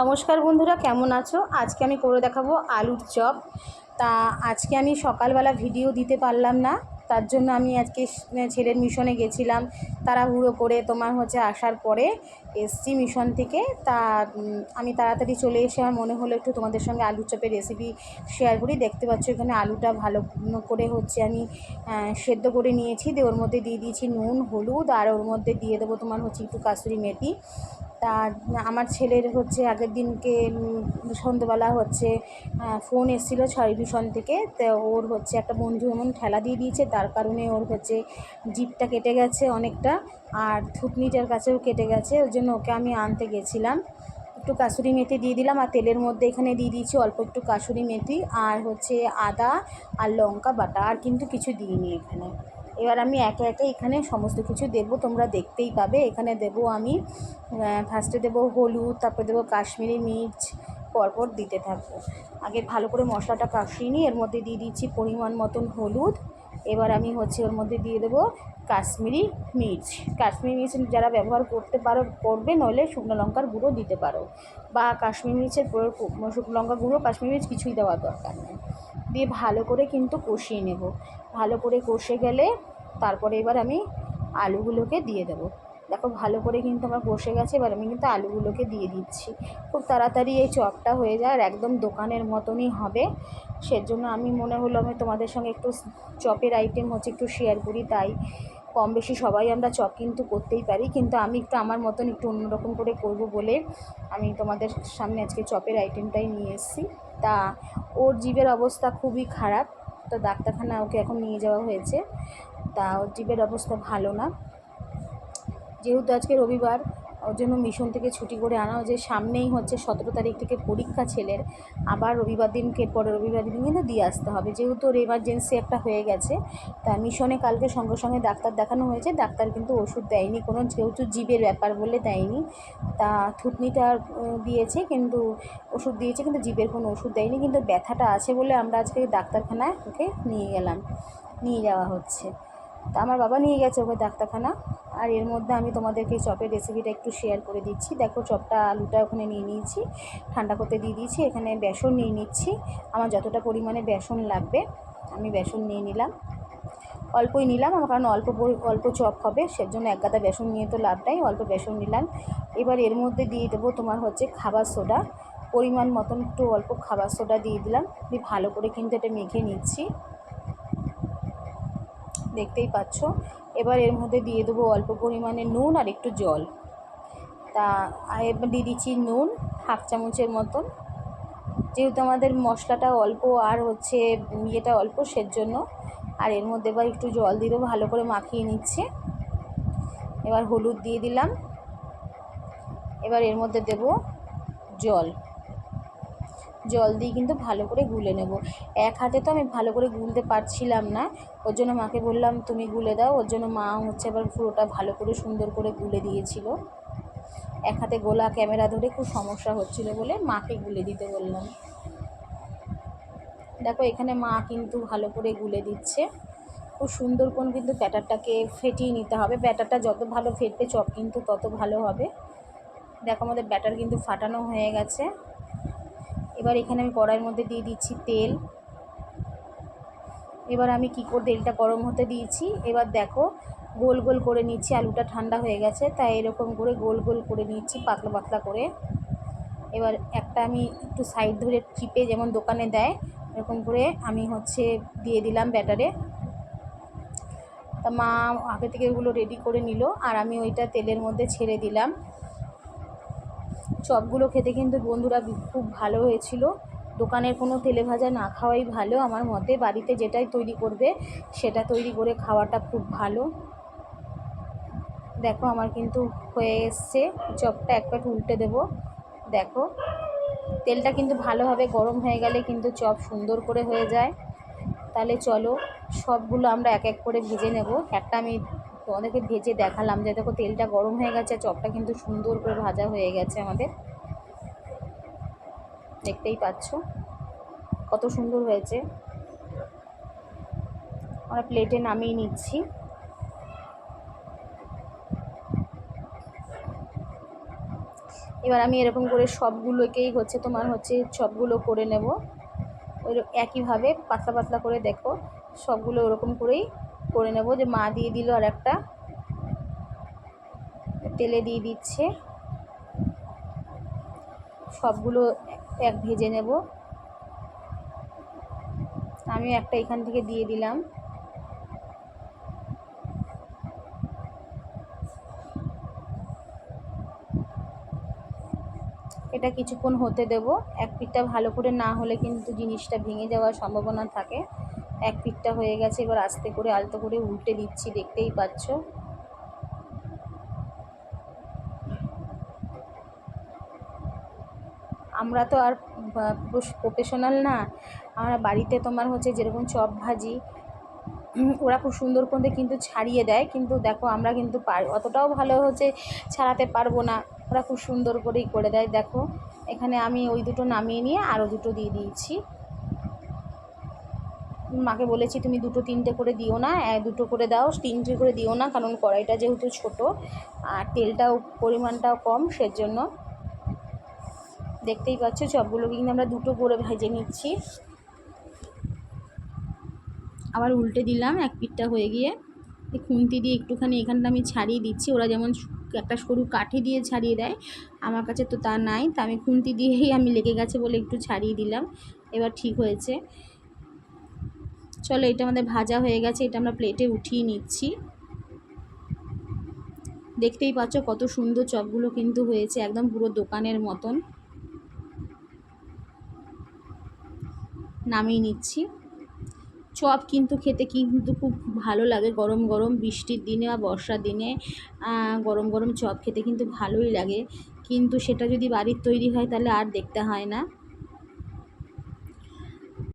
নমস্কার বন্ধুরা, কেমন আছো? আজকে আমি করে দেখাবো আলুর চপ। তা আজকে আমি সকালবেলা ভিডিও দিতে পারলাম না, তার জন্য আমি আজকে ছেলের মিশনে গেছিলাম, তাড়াহুড়ো করে তোমার হচ্ছে আসার পরে এসছি মিশন থেকে। তা আমি তাড়াতাড়ি চলে এসে আমার মনে হলো একটু তোমাদের সঙ্গে আলুর চপের রেসিপি শেয়ার করি। দেখতে পাচ্ছ এখানে আলুটা ভালো করে হচ্ছে আমি সেদ্ধ করে নিয়েছি। দিয়ে ওর মধ্যে দিয়ে দিয়েছি নুন, হলুদ, আর ওর মধ্যে দিয়ে দেবো তোমার হচ্ছে একটু কাসুরি মেথি। তা আমার ছেলের হচ্ছে আগের দিনকে উম, সন্ধ্যেবেলা হচ্ছে ফোন এসেছিল টিউশন থেকে। তো ওর হচ্ছে একটা বন্ধু এমন ঠেলা দিয়ে দিয়েছে তার কারণে ওর হচ্ছে জিপটা কেটে গেছে অনেকটা আর থুতনিটার কাছেও কেটে গেছে। ওর জন্য ওকে আমি আনতে গেছিলাম। একটু কাসুরি মেথি দিয়ে দিলাম আর তেলের মধ্যে এখানে দিয়ে দিয়েছি অল্প একটু কাসুরি মেথি আর হচ্ছে আদা আর লঙ্কা বাটা আর কিন্তু কিছু দিইনি এখানে। এবার আমি একে একে এখানে সমস্ত কিছু দেবো, তোমরা দেখতেই পাবে। এখানে দেবো আমি ফার্স্টে দেবো হলুদ, তারপর দেবো কাশ্মীরি মির্চ, পরপর দিতে থাকব। আগে ভালো করে মশলাটা কষিয়ে নিই এর মধ্যে দিয়ে দিচ্ছি পরিমাণ মতন হলুদ। এবার আমি হচ্ছে ওর মধ্যে দিয়ে দেবো কাশ্মীরি মির্চ। কাশ্মীরি মির্চ যারা ব্যবহার করতে পারো, করবে, নইলে শুকনো লঙ্কার গুঁড়ো দিতে পারো। বা কাশ্মীরি মির্চের শুকনো লঙ্কা গুঁড়ো, কাশ্মীরি মির্চ কিছুই দেওয়ার দরকার নেই। দিয়ে ভালো করে কিন্তু কষিয়ে নেব। ভালো করে কষে গেলে তারপরে এবার আমি আলুগুলোকে দিয়ে দেবো। দেখো ভালো করে কিন্তু আমার বসে গেছে, এবার আমি কিন্তু আলুগুলোকে দিয়ে দিচ্ছি। খুব তাড়াতাড়ি এই চপটা হয়ে যায় আর একদম দোকানের মতনই হবে। সেজন্য আমি মনে হলো আমি তোমাদের সঙ্গে একটু চপের আইটেম হচ্ছে একটু শেয়ার করি, তাই কম বেশি সবাই আমরা চপ কিন্তু করতেই পারি। কিন্তু আমি একটু আমার মতন একটু অন্যরকম করে করব বলে আমি তোমাদের সামনে আজকে চপের আইটেমটাই নিয়ে এসেছি। তা ওর জীবের অবস্থা খুবই খারাপ, তো ডাক্তারখানা ওকে এখন নিয়ে যাওয়া হয়েছে। তা ওর জীবের অবস্থা ভালো না। যেহেতু আজকে রবিবার, ওর জন্য মিশন থেকে ছুটি করে আনা যে সামনেই হচ্ছে সতেরো তারিখ থেকে পরীক্ষা ছেলের। আবার রবিবার দিনকে পরে রবিবার দিন কিন্তু দিয়ে আসতে হবে। যেহেতু ওর এমার্জেন্সি একটা হয়ে গেছে, তা মিশনে কালকে সঙ্গে সঙ্গে ডাক্তার দেখানো হয়েছে। ডাক্তার কিন্তু ওষুধ দেয়নি কোনো, যেহেতু জীবের ব্যাপার বলে দেয়নি। তা থুতনিটা দিয়েছে কিন্তু ওষুধ দিয়েছে কিন্তু জীবের কোনো ওষুধ দেয়নি। কিন্তু ব্যথাটা আছে বলে আমরা আজকে ডাক্তারখানায় ওকে নিয়ে গেলাম। নিয়ে যাওয়া হচ্ছে। তা আমার বাবা নিয়ে গেছে ওকে ডাক্তারখানা। আর এর মধ্যে আমি তোমাদেরকে চপের রেসিপিটা একটু শেয়ার করে দিচ্ছি। দেখো চপটা, আলুটা ওখানে নিয়ে নিয়েছি, ঠান্ডা করতে দিয়ে দিয়েছি, এখানে বেসন নিয়ে নিচ্ছি। আমার যতটা পরিমাণে বেসন লাগবে, আমি বেসন নিয়ে নিলাম। অল্পই নিলাম, আমার কারণ অল্প অল্প চপ হবে, সেজন্য এক গাদা বেসন নিয়ে তো লাভ নাই, অল্প বেসন নিলাম। এবার এর মধ্যে দিয়ে দেবো তোমার হচ্ছে খাবার সোডা। পরিমাণ মতন একটু অল্প খাবার সোডা দিয়ে দিলাম, দিয়ে ভালো করে কিন্তু এটা মেখে নিচ্ছি। দেখতেই পাচ্ছ। এবার এর মধ্যে দিয়ে দেবো অল্প পরিমাণে নুন আর একটু জল। তা এবার দিয়ে দিচ্ছি নুন, হাফ চামচের মতন। যেহেতু আমাদের মশলাটা অল্প আর হচ্ছে ইয়েটা অল্প সের জন্য আর এর মধ্যে এবার একটু জল দেবো, ভালো করে মাখিয়ে নিচ্ছে। এবার হলুদ দিয়ে দিলাম। এবার এর মধ্যে দেব জল। জল দিয়ে কিন্তু ভালো করে গুলে নেব। এক হাতে তো আমি ভালো করে গুলতে পারছিলাম না। ওর জন্য মাকে বললাম, তুমি গুলে দাও। ওর জন্য মা হচ্ছে আবার পুরোটা ভালো করে সুন্দর করে গুলে দিয়েছিল। এক হাতে গোলা ক্যামেরা ধরে খুব সমস্যা হচ্ছিল বলে মাকে গুলে দিতে বললাম। দেখো, এখানে মা কিন্তু ভালো করে গুলে দিচ্ছে। খুব সুন্দর কোন কিন্তু ব্যাটারটাকে ফেটিয়ে নিতে হবে। ব্যাটারটা যত ভালো ফেটবে চপ কিন্তু তত ভালো হবে। দেখো, আমাদের ব্যাটার কিন্তু ফাটানো হয়ে গেছে। এবার এখানে আমি কড়াইয়ের মধ্যে দিয়ে দিচ্ছি তেল। এবার আমি কী করে, তেলটা গরম হতে দিয়েছি। এবার দেখো, গোল গোল করে নিচ্ছি, আলুটা ঠান্ডা হয়ে গেছে, তাই এরকম করে গোল গোল করে নিচ্ছি, পাতলা পাতলা করে। এবার একটা আমি একটু সাইড ধরে চিপে যেমন দোকানে দেয়, এরকম করে আমি হচ্ছে দিয়ে দিলাম ব্যাটারে। তা মা আগে থেকে ওগুলো রেডি করে নিল, আর আমি ওইটা তেলের মধ্যে ছেড়ে দিলাম। চপগুলো খেতে কিন্তু বন্ধুরা খুব ভালো হয়েছিল। দোকানের কোনো তেলে ভাজা না খাওয়াই ভালো আমার মতে। বাড়িতে যেটাই তৈরি করবে, সেটা তৈরি করে খাওয়াটা খুব ভালো। দেখো আমার কিন্তু হয়ে এসছে। চপটা এক প্যাট উল্টে দেবো। দেখো, তেলটা কিন্তু ভালোভাবে গরম হয়ে গেলে কিন্তু চপ সুন্দর করে হয়ে যায়। তাহলে চলো, সবগুলো আমরা এক এক করে ভেজে নেব। একটা আমি তোমাদেরকে ভেজে দেখালাম যে দেখো তেলটা গরম হয়ে গেছে, চপটা কিন্তু সুন্দর করে ভাজা হয়ে গেছে আমাদের। দেখতেই পাচ্ছ কত সুন্দর হয়েছে। আমরা প্লেটে নামিয়ে নিচ্ছি। এবার আমি এরকম করে সবগুলোকেই হচ্ছে তোমার হচ্ছে সবগুলো করে নেব। ওই একইভাবে পাতলা পাতলা করে দেখো, সবগুলো ওরকম করেই করে নেব যে মা দিয়ে দিল আর একটা। তেলে দিয়ে দিচ্ছে। সবগুলো এক ভেজে নেব। আমি একটা এখান থেকে দিয়ে দিলাম। এটা কিছুক্ষণ হতে দেব। এক পিঠটা ভালো করে না হলে কিন্তু জিনিসটা ভেঙে যাওয়ার সম্ভাবনা থাকে। এক পিঠটা হয়ে গেছে, এবার আস্তে করে আলতো করে উল্টে দিচ্ছি, দেখতেই পাচ্ছ। আমরা তো আর প্রফেশনাল না, আমরা বাড়িতে তোমার হচ্ছে যেরকম চপ ভাজি, ওরা খুব সুন্দর করে কিন্তু ছাড়িয়ে দেয়, কিন্তু দেখো আমরা কিন্তু পার অতটাও ভালো হচ্ছে ছাড়াতে পারব না, ওরা খুব সুন্দর করেই করে দেয়, দেখো। এখানে আমি ওই দুটো নামিয়ে নিয়ে আরও দুটো দিয়ে দিয়েছি। মাকে বলেছি, তুমি দুটো তিনটে করে দিও না দুটো করে দাও, তিনটে করে দিও না, কারণ কড়াইটা যেহেতু ছোট আর তেলটাও, পরিমাণটাও কম, সেজন্য দেখতেই পাচ্ছ চপগুলোকে কিন্তু আমরা দুটো করে ভেজে নিচ্ছি। আবার উল্টে দিলাম, এক পিঠটা হয়ে গিয়ে খুন্তি দিয়ে একটুখানি এখানটা আমি ছাড়িয়ে দিচ্ছি। ওরা যেমন একটা সরু কাঠি দিয়ে ছাড়িয়ে দেয়, আমার কাছে তো তা নাই, তা আমি খুন্তি দিয়েই আমি লেগে গেছে বলে একটু ছাড়িয়ে দিলাম। এবার ঠিক হয়েছে। চলো এটা আমাদের ভাজা হয়ে গেছে, এটা আমরা প্লেটে উঠিয়ে নিচ্ছি। দেখতেই পাচ্ছ কত সুন্দর চপগুলো কিন্তু হয়েছে, একদম পুরো দোকানের মতন। নামিয়ে নিচ্ছি। চপ কিন্তু খেতে কিন্তু খুব ভালো লাগে, গরম গরম বৃষ্টির দিনে বা বর্ষার দিনে গরম গরম চপ খেতে কিন্তু ভালোই লাগে। কিন্তু সেটা যদি বাড়ির তৈরি হয় তাহলে আর দেখতে হয় না।